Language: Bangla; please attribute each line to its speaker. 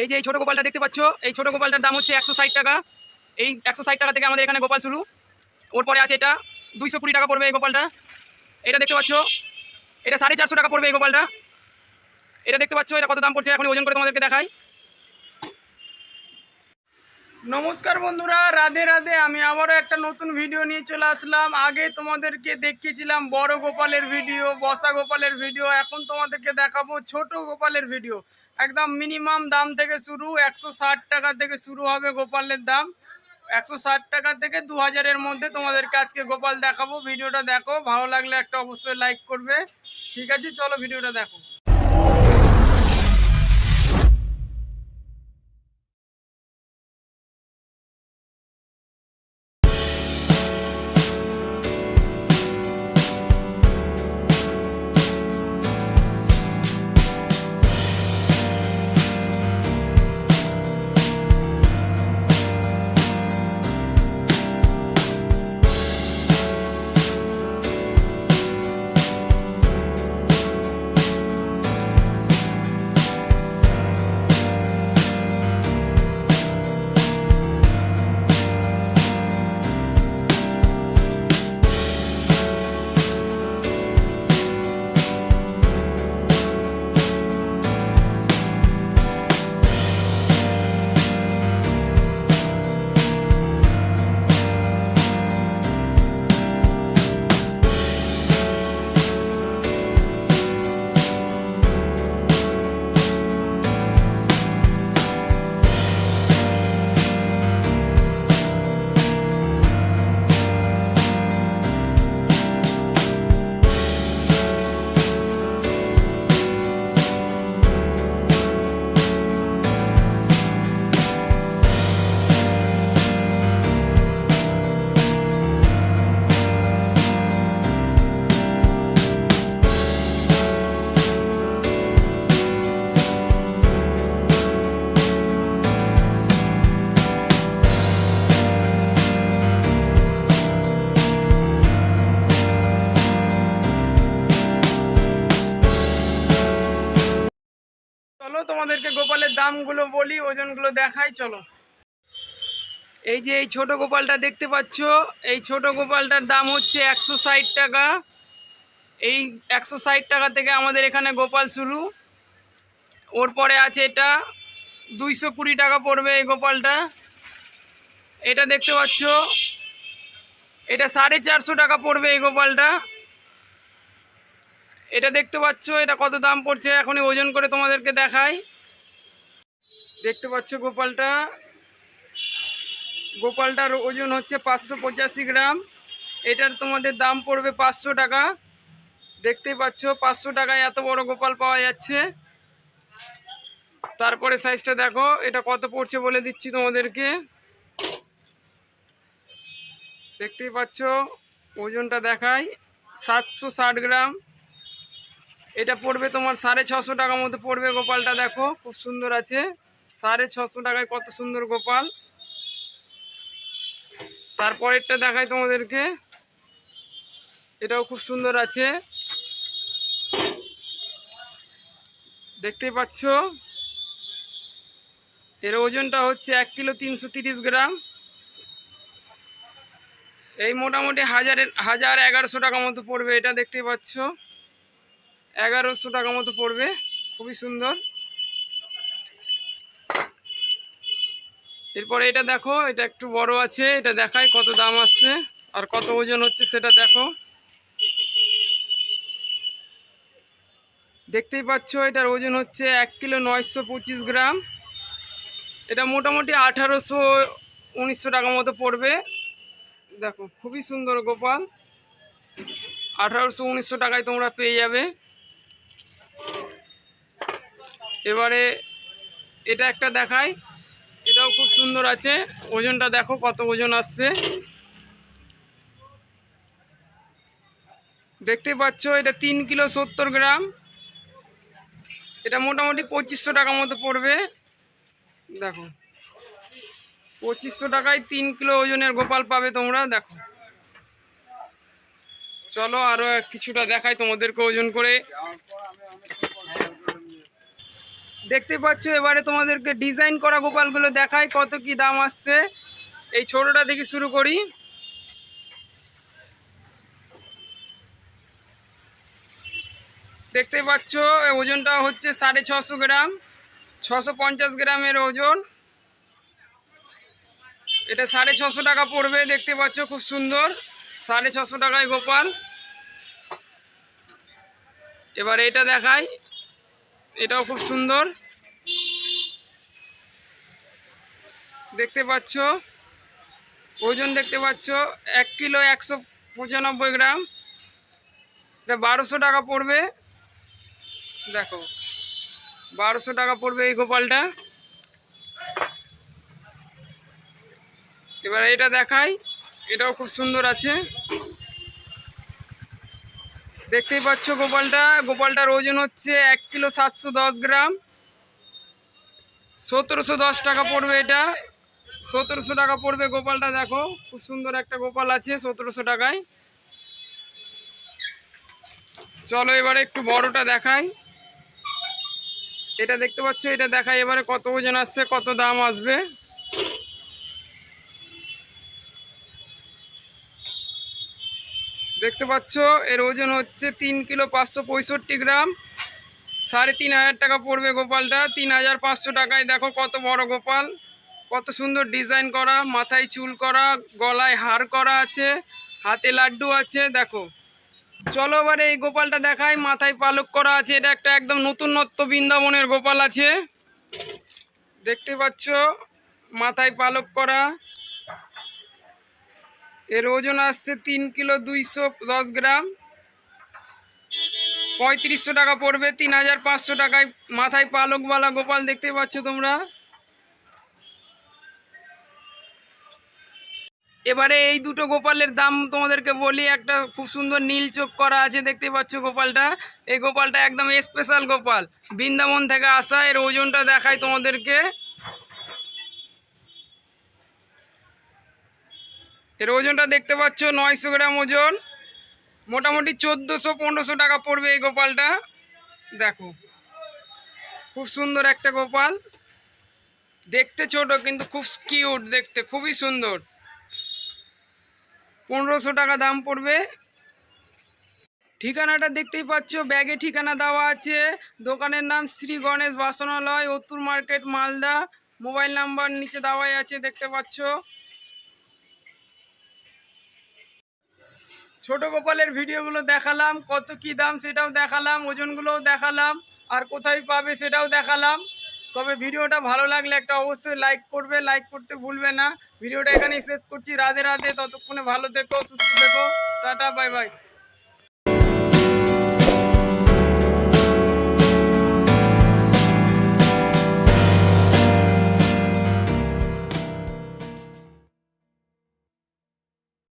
Speaker 1: এই যে এই ছোটো গোপালটা দেখতে পাচ্ছ? এই ছোটো গোপালটার দাম হচ্ছে একশো ষাট টাকা। এই একশো ষাট টাকা থেকে আমাদের এখানে গোপাল শুরু। ওর পরে আছে এটা। দুইশো কুড়ি টাকা পড়বে এই গোপালটা। এটা দেখতে পাচ্ছ? এটা সাড়ে চারশো টাকা পড়বে এই গোপালটা। এটা দেখতে পাচ্ছ? এটা কত দাম পড়ছে? এখন ওজন করে তোমাদেরকে দেখাই। নমস্কার বন্ধুরা, রাধে রাধে। আমি আবারও একটা নতুন ভিডিও নিয়ে চলে আসলাম। আগে তোমাদেরকে দেখিয়েছিলাম বড় গোপালের ভিডিও বসা গোপালের ভিডিও এখন তোমাদেরকে দেখাবো ছোট গোপালের ভিডিও একদম মিনিমাম দাম থেকে শুরু, একশো ষাট টাকা থেকে শুরু হবে গোপালের দাম। একশো ষাট টাকা থেকে দু হাজারের মধ্যে তোমাদেরকে আজকে গোপাল দেখাবো। ভিডিওটা দেখো, ভালো লাগলে একটা অবশ্যই লাইক করবে। ঠিক আছে, চলো ভিডিওটা দেখো। দামগুলো বলি, ওজনগুলো দেখাই, চলো। এই যে এই ছোট গোপালটা দেখতে পাচ্ছ, এই ছোট গোপালটার দাম হচ্ছে একশো ষাট টাকা। এই একশো ষাট টাকা থেকে আমাদের এখানে গোপাল শুরু। ওর পরে আছে এটা, দুইশো কুড়ি টাকা পড়বে এই গোপালটা। এটা দেখতে পাচ্ছ, এটা সাড়ে চারশো টাকা পড়বে এই গোপালটা। এটা দেখতে পাচ্ছ, এটা কত দাম পড়ছে, এখনই ওজন করে তোমাদেরকে দেখাই। দেখতে পাচ্ছ গোপালটা? গোপালটার ওজন হচ্ছে পাঁচশো পঁচাশি গ্রাম। এটার তোমাদের দাম পড়বে পাঁচশো টাকা। দেখতেই পাচ্ছ, পাঁচশো টাকায় এত বড় গোপাল পাওয়া যাচ্ছে। তারপরে সাইজটা দেখো, এটা কত পড়ছে বলে দিচ্ছি তোমাদেরকে। দেখতেই পাচ্ছ, ওজনটা দেখাই, সাতশো ষাট গ্রাম। এটা পড়বে তোমার সাড়ে ছশো টাকা মতো পড়বে গোপালটা, দেখো, খুব সুন্দর আছে। সাড়ে ছশো টাকায় কত সুন্দর গোপাল। তারপরেরটা দেখাই তোমাদেরকে। এটাও খুব সুন্দর আছে। দেখতেই পাচ্ছ? এর ওজনটা হচ্ছে এক কিলো তিনশো তিরিশ গ্রাম। এই মোটামুটি হাজারের হাজার এগারোশো টাকা মতো পড়বে, এটা দেখতেই পাচ্ছ। এগারোশো টাকা মতো পড়বে, খুবই সুন্দর। এরপরে এটা দেখো, এটা একটু বড় আছে, এটা দেখায় কত দাম আসছে আর কত ওজন হচ্ছে সেটা দেখো। দেখতেই পাচ্ছ, এটার ওজন হচ্ছে এক কিলো নয়শো পঁচিশ গ্রাম। এটা মোটামুটি আঠারোশো উনিশশো টাকা মতো পড়বে। দেখো, খুবই সুন্দর গোপাল। আঠারোশো উনিশশো টাকায় তোমরা পেয়ে যাবে। এবারে এটা একটা দেখাই এটাও খুব সুন্দর আছে। ওজনটা দেখো কত ওজন আসছে। দেখতে পাচ্ছ, এটা তিন কিলো সত্তর গ্রাম। এটা মোটামুটি পঁচিশশো টাকা মতো পড়বে। দেখো, পঁচিশশো টাকায় তিন কিলো ওজনের গোপাল পাবে তোমরা, দেখো। চলো আরও কিছুটা দেখাই তোমাদেরকে ওজন করে। দেখতে পাচ্ছ, এবারে তোমাদেরকে ডিজাইন করা গোপালগুলো দেখাই কত কি দাম আসছে। এই ছোটটা থেকে শুরু করি। দেখতে পাচ্ছ ওজনটা হচ্ছে সাড়ে ছশো গ্রাম, ছশো পঞ্চাশ গ্রামের ওজন। এটা সাড়ে ছশো টাকা পড়বে, দেখতে পাচ্ছ খুব সুন্দর। সাড়ে ছশো টাকায় গোপাল। এবার এটা দেখাই। এটাও খুব সুন্দর। দেখতে পাচ্ছ? ওজন দেখতে পাচ্ছ? এক কিলো একশো পঁচানব্বই গ্রাম। এটা বারোশো টাকা পড়বে। দেখো, বারোশো টাকা পড়বে এই গোপালটা। এবার এটা দেখাই। এটাও খুব সুন্দর আছে। দেখতেই পাচ্ছ গোপালটা। গোপালটার ওজন হচ্ছে এক কিলো সাতশো দশ গ্রাম। সতেরোশো দশ টাকা পড়বে এটা। সতেরোশো টাকা পড়বে গোপালটা, দেখো। খুব সুন্দর একটা গোপাল আছে সতেরোশো টাকায়। চলো এবারে একটু বড়টা দেখাই। এটা দেখতে পাচ্ছ, এটা দেখাই এবারে কত ওজন আসছে, কত দাম আসবে। দেখতে পাচ্ছ, এর ওজন হচ্ছে তিন কিলো পাঁচশো পঁয়ষট্টি গ্রাম। সাড়ে তিন হাজার টাকা পড়বে গোপালটা। তিন হাজার পাঁচশো টাকায় দেখো কত বড় গোপাল। কত সুন্দর ডিজাইন করা, মাথায় চুল করা, গলায় হার করা আছে, হাতে লাড্ডু আছে, দেখো। চলো এবারে এই গোপালটা দেখাই, মাথায় পালক করা আছে। এটা একটা একদম নতুনত্ব বৃন্দাবনের গোপাল আছে। দেখতে পাচ্ছ, মাথায় পালক করা। এর ওজন আসছে তিন কিলো দুইশো দশ গ্রাম। পঁয়ত্রিশশো টাকা পড়বে, তিন হাজার পাঁচশো টাকায় মাথায় পালকওয়ালা গোপাল দেখতে পাচ্ছ তোমরা। এবারে এই দুটো গোপালের দাম তোমাদেরকে বলি, একটা খুব সুন্দর নীল চোখ করা আছে দেখতে পাচ্ছ গোপালটা। এই গোপালটা একদম স্পেশাল গোপাল। বৃন্দাবন থেকে আসা, এর ওজনটা দেখায় তোমাদেরকে। এর ওজনটা দেখতে পাচ্ছ, নয়শো গ্রাম ওজন। মোটামুটি চোদ্দোশো, পনেরোশো টাকা পড়বে এই গোপালটা। দেখো, খুব সুন্দর একটা গোপাল। দেখতে ছোট, কিন্তু খুব কিউট দেখতে, খুবই সুন্দর। পনেরোশো টাকা দাম পড়বে। ঠিকানাটা দেখতেই পাচ্ছ, ব্যাগে ঠিকানা দেওয়া আছে। দোকানের নাম শ্রী গণেশ বাসনালয় উত্তর মার্কেট, মালদা। মোবাইল নাম্বার নিচে দেওয়াই আছে, দেখতে পাচ্ছ। ছোট গোপালের ভিডিওগুলো দেখালাম, কত কি দাম সেটাও দেখালাম, ওজনগুলোও দেখালাম, আর কোথায় পাবে সেটাও দেখালাম। তবে ভিডিওটা ভালো লাগলে একটা অবশ্যই লাইক করবে লাইক করতে ভুলবে না। ভিডিওটা এখানেই শেষ করছি। রাধে রাধে, ততক্ষণে ভালো থেকো, সুস্থ থেকো। Tata bye bye